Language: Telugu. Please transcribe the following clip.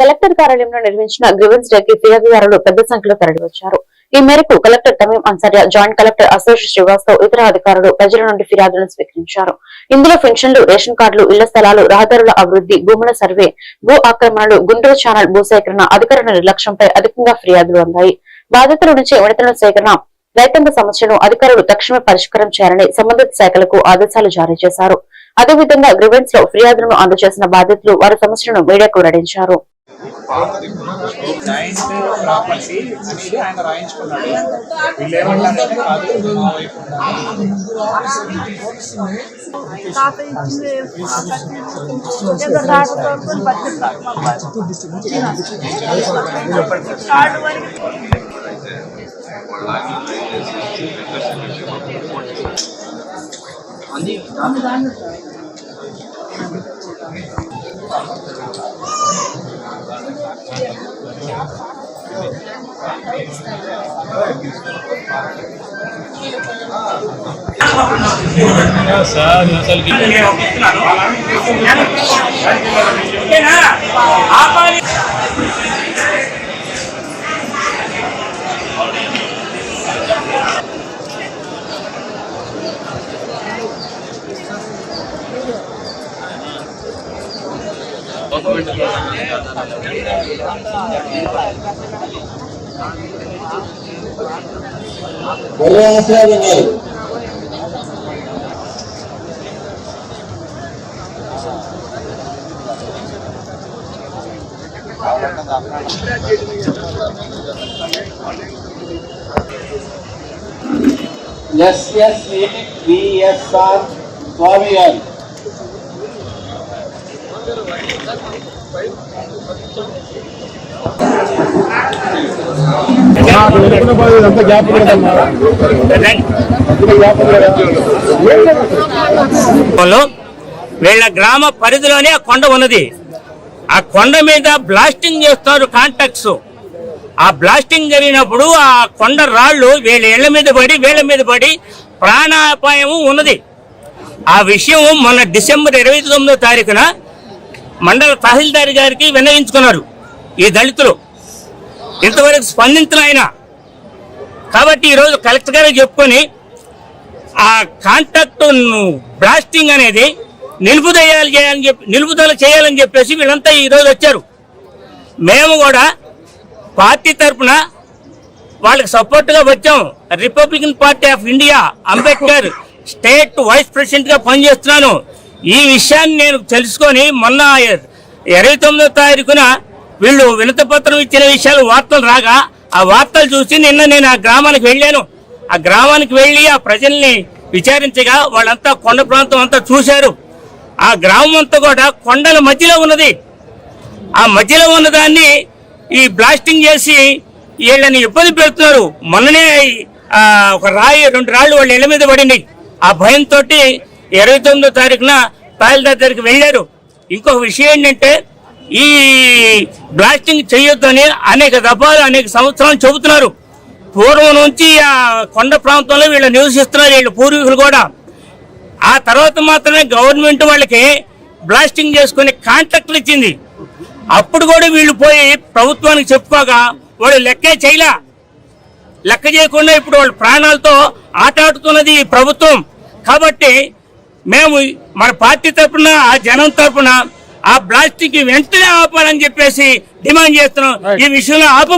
కలెక్టర్ కార్యాలయంలో నిర్వహించిన గ్రీవెన్స్ డేకి ఫిర్యాదుదారులు పెద్ద సంఖ్యలో తరలివచ్చారు. ఈ మేరకు collector Tamim Ansariya joint collector Ashosh Srivastav ఇతర అధికారులు ప్రజల నుండి ఫిర్యాదులను స్వీకరించారు. ఇందులో పెన్షన్లు రేషన్ కార్డులు ఇళ్ళ స్థలాలు రహదారుల అభివృద్ధి భూముల సర్వే భూ ఆక్రమణలు గుంటూరు ఛానల్ భూసేకరణ అధికారుల నిర్లక్ష్యంపై అధికంగా ఫిర్యాదులు అందాయి. బాధితుల నుంచి విడతల సేకరణ రైతాంగ సమస్యను అధికారులు తక్షణమే పరిష్కారం చేయాలని సంబంధిత శాఖలకు ఆదేశాలు జారీ చేశారు. అదేవిధంగా గ్రివెన్స్లో ఫిర్యాదులను అందజేసిన బాధితులు వారి సమస్యలను మీడియాకు వెల్లడించారు. జాయింట్ ప్రాపర్టీ అనేది ఆయన రాయించుకున్నాడు వీళ్ళు ఏమంటారంటే కాదు మా వైపు ఉండాలి. తాత ఇచ్చింది ఏదో డాక్టర్ తోడుకొని Gracias, यस्य स्वीकृ स्वामियन् హలో వీళ్ళ గ్రామ పరిధిలోనే ఆ కొండ ఉన్నది. ఆ కొండ మీద బ్లాస్టింగ్ చేస్తారు కాంటాక్ట్స్ ఆ బ్లాస్టింగ్ జరిగినప్పుడు ఆ కొండ రాళ్ళు వీళ్ళ ఇళ్ళ మీద పడి వీళ్ళ మీద పడి ప్రాణాపాయము ఉన్నది. ఆ విషయం మొన్న డిసెంబర్ ఇరవై తొమ్మిదో తారీఖున మండల తహసీల్దార్ గారికి విన్నవించుకున్నారు ఈ దళితులు. ఇంతవరకు స్పందించిన ఆయన. కాబట్టి ఈరోజు కలెక్టర్ గారు చెప్పుకొని ఆ కాంట్రాక్ట్ బ్లాస్టింగ్ అనేది నిలుపుదల చేయాలని చెప్పి నిలుపుదల చేయాలని చెప్పేసి వీళ్ళంతా ఈ రోజు వచ్చారు. మేము కూడా పార్టీ తరఫున వాళ్ళకి సపోర్ట్గా వచ్చాం. Republican party of India Ambedkar state vice ప్రెసిడెంట్గా పనిచేస్తున్నాను. ఈ విషయాన్ని నేను తెలుసుకొని మొన్న ఇరవై తొమ్మిదో తారీఖున వీళ్ళు వినతపత్రం ఇచ్చిన విషయాలు వార్తలు రాగా ఆ వార్తలు చూసి నిన్న నేను ఆ గ్రామానికి వెళ్ళాను. ఆ గ్రామానికి వెళ్ళి ఆ ప్రజల్ని విచారించగా వాళ్ళంతా కొండ ప్రాంతం అంతా చూశారు. ఆ గ్రామం అంతా కూడా కొండల మధ్యలో ఉన్నది. ఆ మధ్యలో ఉన్నదాన్ని ఈ బ్లాస్టింగ్ చేసి వీళ్ళని ఇబ్బంది పెడుతున్నారు. మొన్ననే ఒక రాయి రెండు రాళ్ళు వాళ్ళ ఇళ్ళ మీద పడినాయి ఆ భయంతో ఇరవై తొమ్మిదో తారీఖున తహసీల్దార్ దగ్గరికి వెళ్ళారు. ఇంకొక విషయం ఏంటంటే ఈ బ్లాస్టింగ్ చేయొద్దని అనేక దఫాలు అనేక సంవత్సరాలు చెబుతున్నారు. పూర్వం నుంచి ఆ కొండ ప్రాంతంలో వీళ్ళు నివసిస్తున్నారు వీళ్ళ పూర్వీకులు కూడా. ఆ తర్వాత మాత్రమే గవర్నమెంట్ వాళ్ళకి బ్లాస్టింగ్ చేసుకునే కాంట్రాక్ట్లు ఇచ్చింది. అప్పుడు కూడా వీళ్ళు పోయి ప్రభుత్వానికి చెప్పుకోగా వాళ్ళు లెక్కే చేయలే. లెక్క చేయకుండా ఇప్పుడు వాళ్ళ ప్రాణాలతో ఆట ఆడుతున్నది ఈ ప్రభుత్వం. కాబట్టి మేము మన పార్టీ తరఫున ఆ జనం తరఫున ఆ బ్లాస్టింగ్ వెంటనే ఆపాలని చెప్పేసి డిమాండ్ చేస్తున్నాం. ఈ విషయంలో ఆప